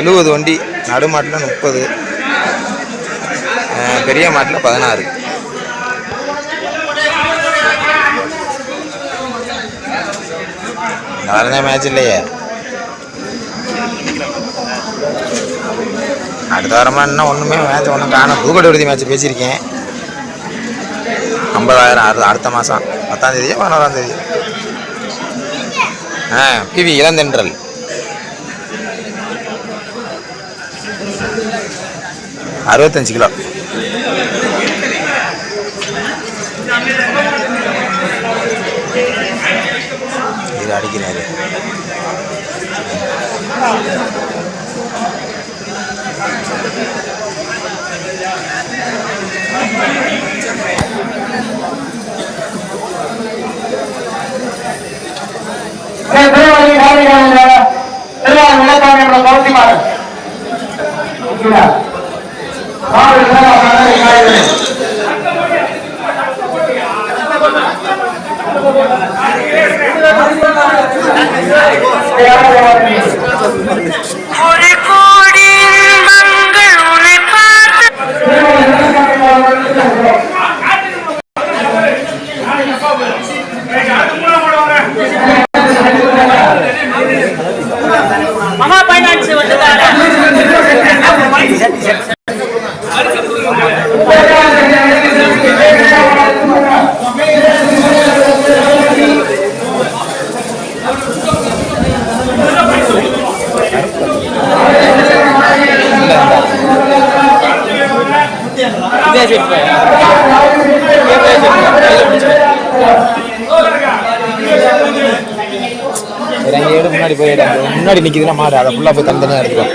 எழுபது வண்டி நடு மாட்டில் முப்பது. பெரிய மாட்டில் பதினாறு. நடந்த மேட்ச் இல்லையே. அடுத்த வாரமாக இன்னும் ஒன்றுமே மேட்ச் ஒன்றும் காணும். தூக்கட்டு விடுதி மேட்ச் பேசியிருக்கேன். ஐம்பதாயிரம் அடுத்த அடுத்த மாதம் பத்தாம் தேதியோ பதினோராம் தேதி ஆ பிவி இளந்தென்றல். அறுபத்தஞ்சு கிலோ இது அடிக்கிறாரு Thank you. காரியாலயம் ஒரு கோடி பார்த்து முன்னாடி போய் எடு. அந்த முன்னாடி நிற்கிதுன்னா மாடு அதை ஃபுல்லாக போய் தனித்தனியாக எடுத்துக்கோ